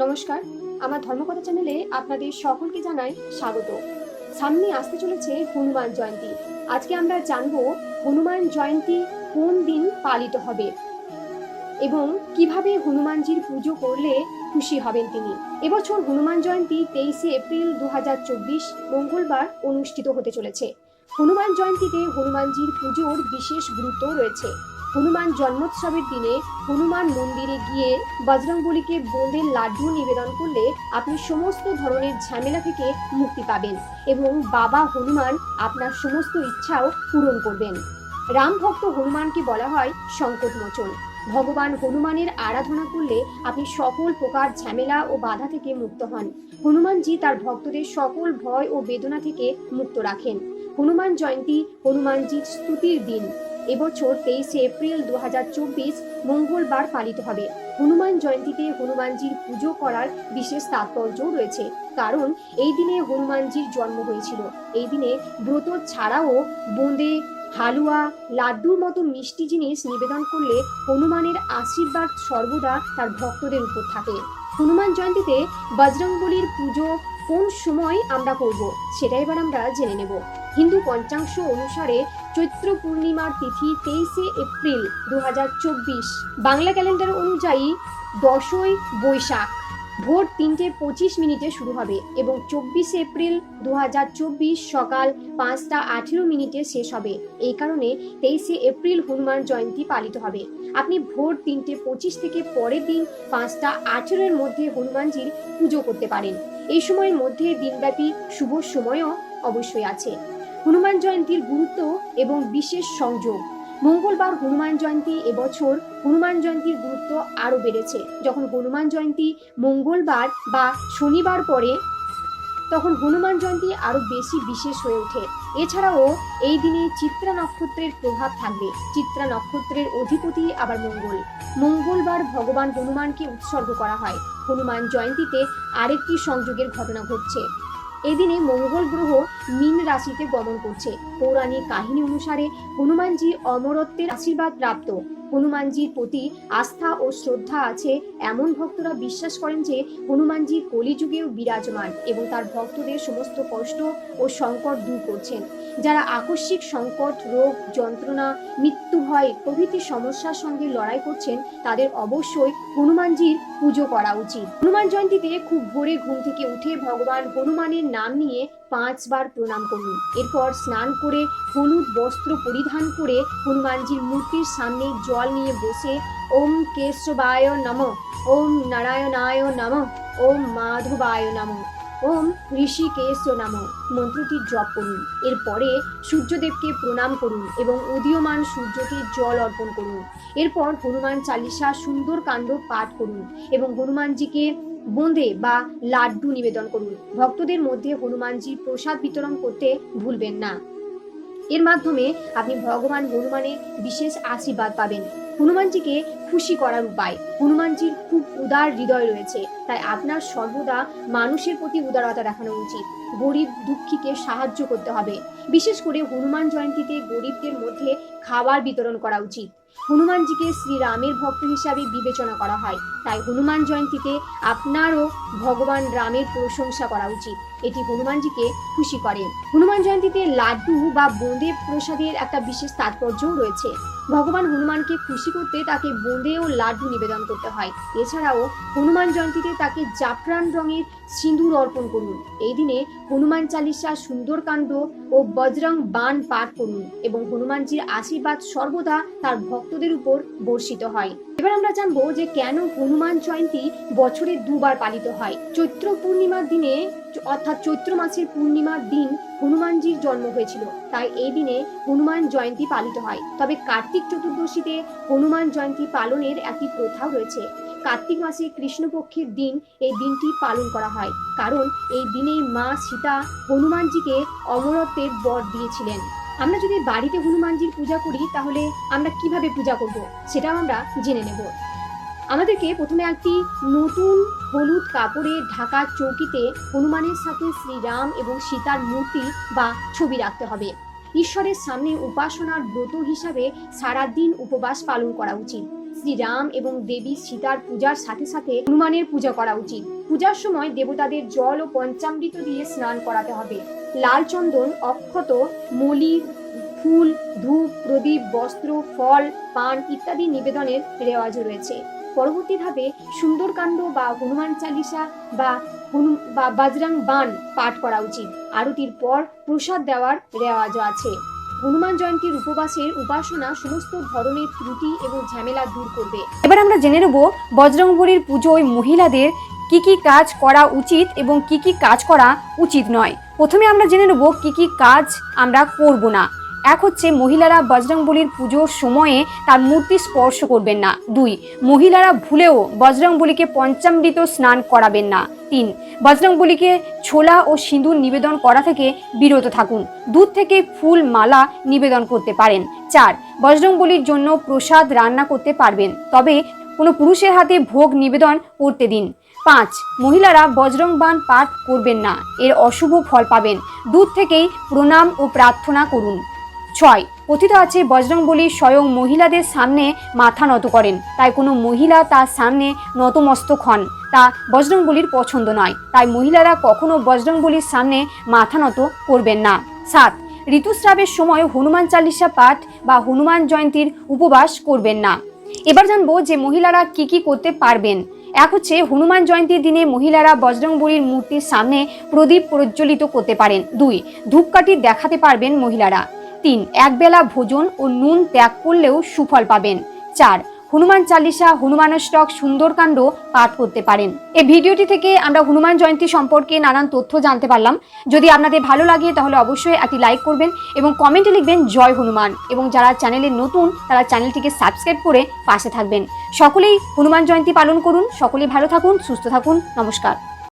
নমস্কার। আমার ধর্মকথা চ্যানেলে আপনাদের সকলকে জানাই স্বাগত। সামনে আসতে চলেছে হনুমান জয়ন্তী। আজকে আমরা জানব হনুমান জয়ন্তী কোন দিন পালিত হবে এবং কীভাবে হনুমানজির পুজো করলে খুশি হবেন তিনি। এবছর হনুমান জয়ন্তী তেইশে এপ্রিল দু হাজার চব্বিশ মঙ্গলবার অনুষ্ঠিত হতে চলেছে। হনুমান জয়ন্তীতে হনুমানজির পুজোর বিশেষ গুরুত্ব রয়েছে। হনুমান জন্মোৎসবের দিনে হনুমান মন্দিরে গিয়ে বজরংবলীকে বোঁদের লাড্ডু নিবেদন করলে আপনি সমস্ত ধরনের ঝামেলা থেকে মুক্তি পাবেন এবং বাবা হনুমান আপনার সমস্ত ইচ্ছাও পূরণ করবেন। রাম ভক্ত হনুমানকে বলা হয় সংকট মোচন। ভগবান হনুমানের আরাধনা করলে আপনি সকল প্রকার ঝামেলা ও বাধা থেকে মুক্ত হন। হনুমানজি তার ভক্তদের সকল ভয় ও বেদনা থেকে মুক্ত রাখেন। হনুমান জয়ন্তী হনুমানজির স্তুতির দিন। এবছর তেইশে এপ্রিল দু হাজার চব্বিশ মঙ্গলবার পালিত হবে। হনুমান জয়ন্তীতে হনুমানজির পুজো করার বিশেষ তাৎপর্যও রয়েছে, কারণ এই দিনে হনুমানজির জন্ম হয়েছিল। এই দিনে ব্রত ছাড়াও বোঁদে, হালুয়া, লাড্ডুর মতো মিষ্টি জিনিস নিবেদন করলে হনুমানের আশীর্বাদ সর্বদা তার ভক্তদের উপর থাকে। হনুমান জয়ন্তীতে বজরংবলীর পুজো কোন সময় আমরা করব, সেটা এবার আমরা জেনে নেব। হিন্দু পঞ্চাংশ অনুসারে চৈত্র পূর্ণিমার তিথি তেইশে এপ্রিল দু হাজার চব্বিশ। বাংলা ক্যালেন্ডার অনুযায়ী দশই বৈশাখ ভোর তিনটে পঁচিশ মিনিটে শুরু হবে এবং চব্বিশে এপ্রিল দু হাজার চব্বিশ সকাল পাঁচটা আঠেরো মিনিটে শেষ হবে। এই কারণে তেইশে এপ্রিল হনুমান জয়ন্তী পালিত হবে। আপনি ভোর তিনটে পঁচিশ থেকে পরের দিন পাঁচটা আঠেরোর মধ্যে হনুমানজির পুজো করতে পারেন। এই সময়ের মধ্যে দিনব্যাপী শুভ সময়ও অবশ্যই আছে। হনুমান জয়ন্তীর গুরুত্ব এবং বিশেষ সংযোগ। মঙ্গলবার হনুমান জয়ন্তী এবছর হনুমান জয়ন্তীর গুরুত্ব আরও বেড়েছে। যখন হনুমান জয়ন্তী মঙ্গলবার বা শনিবার পরে তখন হনুমান জয়ন্তী আরও বেশি বিশেষ হয়ে ওঠে। এছাড়াও এই দিনে চিত্রা নক্ষত্রের প্রভাব থাকবে। চিত্রা নক্ষত্রের অধিপতি আবার মঙ্গল। মঙ্গলবার ভগবান হনুমানকে উৎসর্গ করা হয়। হনুমান জয়ন্তীতে আরেকটি সংযোগের ঘটনা ঘটছে। এদিনে মঙ্গল গ্রহ মীন রাশিতে গমন করছে। পৌরাণিক কাহিনী অনুসারে হনুমানজি অমরত্বের আশীর্বাদ প্রাপ্ত। হনুমানজির প্রতি আস্থা ও শ্রদ্ধা আছে, এমন ভক্তরা বিশ্বাস করেন যে হনুমানজি কলিযুগেও বিরাজমান এবং তার ভক্তদের সমস্ত কষ্ট ও সংকট দূর করছেন। যারা আকস্মিক সংকট, রোগ, যন্ত্রণা, মৃত্যু ভয় প্রভৃতি সমস্যার সঙ্গে লড়াই করছেন, তাদের অবশ্যই হনুমানজির পুজো করা উচিত। হনুমান জয়ন্তীতে খুব ভোরে ঘুম থেকে উঠে ভগবান হনুমানের নাম নিয়ে পাঁচবার প্রণাম করুন। এরপর স্নান করে হলুদ বস্ত্র পরিধান করে হনুমানজির মূর্তির সামনে জল নিয়ে বসে ওম কেশবায় নম, ওম নারায়ণায় নম, ওম মাধবায় নম, ওম ঋষিকেশ নাম। মন্ত্রটি জপ করুন। এরপরে সূর্যদেবকে প্রণাম করুন এবং উদীয়মান সূর্যকে জল অর্পণ করুন। এরপর হনুমান চালিসা সুন্দর কাণ্ড পাঠ করুন এবং হনুমানজিকে বোঁদে বা লাড্ডু নিবেদন করুন। ভক্তদের মধ্যে হনুমানজির প্রসাদ বিতরণ করতে ভুলবেন না। এর মাধ্যমে আপনি ভগবান হনুমানের বিশেষ আশীর্বাদ পাবেন। হনুমানজিকে খুশি করার উপায়। হনুমানজির খুব উদার হৃদয় রয়েছে, তাই আপনার সর্বদা মানুষের প্রতি উদারতা দেখানো উচিত। গরিব দুঃখীকে সাহায্য করতে হবে। বিশেষ করে হনুমান জয়ন্তীতে গরিবদের মধ্যে খাবার বিতরণ করা উচিত। হনুমানজিকে শ্রীরামের ভক্ত হিসাবে বিবেচনা করা হয়, তাই হনুমান জয়ন্তীতে আপনারও ভগবান রামের প্রশংসা করা উচিত। এটি হনুমানজিকে খুশি করে। হনুমান জয়ন্তীতে লাড্ডু বা বোঁদে প্রসাদের একটা বিশেষ তাৎপর্যও রয়েছে। ভগবান হনুমানকে খুশি করতে তাকে বোঁদে ও লাড্ডু নিবেদন করতে হয়। এছাড়াও হনুমান জয়ন্তীতে তাকে জাফরান রঙের সিঁদুর অর্পণ করুন। এই দিনে হনুমান চালিসা সুন্দরকাণ্ড ও বজরং বান পাঠ করুন এবং হনুমানজির আশীর্বাদ সর্বদা তার ভক্তদের উপর বর্ষিত হয়। এবার আমরা জানব যে কেন হনুমান জয়ন্তী বছরে দুবার পালিত হয়। চৈত্র পূর্ণিমার দিনে অর্থাৎ চৈত্র মাসের পূর্ণিমার দিন হনুমানজির জন্ম হয়েছিল। তাই এই দিনে হনুমান জয়ন্তী পালিত হয়। তবে কার্তিক চতুর্দশীতে হনুমান জয়ন্তী পালনের একটি প্রথাও রয়েছে। কার্তিক মাসে কৃষ্ণপক্ষের দিন এই দিনটি পালন করা হয়। কারণ এই দিনেই মা সীতা হনুমানজিকে অমরত্বের বর দিয়েছিলেন। আমরা যদি বাড়িতে হনুমানজির পূজা করি, তাহলে আমরা কীভাবে পূজা করব, সেটাও আমরা জেনে নেব। আমাদেরকে প্রথমে একটি নতুন হলুদ কাপড়ে ঢাকা চৌকিতে হনুমানের সাথে শ্রীরাম এবং সীতার মূর্তি বা ছবি রাখতে হবে। ঈশ্বরের সামনে উপাসনার ব্রত হিসাবে সারাদিন উপবাস পালন করা উচিত। শ্রীরাম এবং দেবী সীতার পূজার সাথে সাথে হনুমানের পূজা করা উচিত। পূজার সময় দেবতাদের জল ও পঞ্চামৃত দিয়ে স্নান করাতে হবে। লাল চন্দন, অক্ষত, মলি, ফুল, ধূপ, প্রদীপ, বস্ত্র, ফল, পান ইত্যাদি নিবেদনের রেওয়াজ রয়েছে। পরবর্তী ধাপে সুন্দরকাণ্ড বা হনুমান চালিসা বা বা বাজরাং বান পাঠ করা উচিত। আরতির পর প্রসাদ দেওয়ার রেওয়াজও আছে। হনুমান জয়ন্তীর উপবাসের উপাসনা সমস্ত ধরনের ত্রুটি এবং ঝামেলা দূর করবে। এবার আমরা জেনে নেব বজরংবলীর পুজোয় মহিলাদের কি কি কাজ করা উচিত এবং কি কি কাজ করা উচিত নয়। প্রথমে আমরা জেনে নেব কি কি কাজ আমরা করব না। এক হচ্ছে মহিলারা বজরংবলীর পুজোর সময়ে তার মূর্তি স্পর্শ করবেন না। দুই, মহিলারা ভুলেও বজরংবলীকে পঞ্চামৃত স্নান করাবেন না। তিন, বজরংবলীকে ছোলা ও সিঁদুর নিবেদন করা থেকে বিরত থাকুন। দুধ থেকে ফুল মালা নিবেদন করতে পারেন। চার, বজরংবলীর জন্য প্রসাদ রান্না করতে পারবেন, তবে কোনো পুরুষের হাতে ভোগ নিবেদন করতে দিন। পাঁচ, মহিলারা বজরং বান পাঠ করবেন না, এর অশুভ ফল পাবেন। দূর থেকেই প্রণাম ও প্রার্থনা করুন। ছয়। কথিত আছে বজরংবলী স্বয়ং মহিলাদের সামনে মাথা নত করেন। তাই কোনো মহিলা তার সামনে নতমস্তক হন। তা বজরংবলীর পছন্দ নয়। তাই মহিলারা কখনো বজরংবলীর সামনে মাথা নত করবেন না। সাত। ঋতুস্রাবের সময় হনুমান চালিসা পাঠ বা হনুমান জয়ন্তীর উপবাস করবেন না। এবার জানব যে মহিলারা কি কি করতে পারবেন। এক হচ্ছে, হনুমান জয়ন্তীর দিনে মহিলারা বজরংবলীর মূর্তির সামনে প্রদীপ প্রজ্বলিত করতে পারেন। দুই। ধূপকাঠি দেখাতে পারবেন মহিলারা। তিন, একবেলা ভোজন ও নুন ত্যাগ করলেও সুফল পাবেন। চার, হনুমান চালিসা হনুমানষ্টক সুন্দরকাণ্ড পাঠ করতে পারেন। এই ভিডিওটি থেকে আমরা হনুমান জয়ন্তী সম্পর্কে নানান তথ্য জানতে পারলাম। যদি আপনাদের ভালো লাগে, তাহলে অবশ্যই একটি লাইক করবেন এবং কমেন্টে লিখবেন, জয় হনুমান। এবং যারা চ্যানেলে নতুন, তারা চ্যানেলটিকে সাবস্ক্রাইব করে পাশে থাকবেন। সকলেই হনুমান জয়ন্তী পালন করুন। সকলেই ভালো থাকুন, সুস্থ থাকুন। নমস্কার।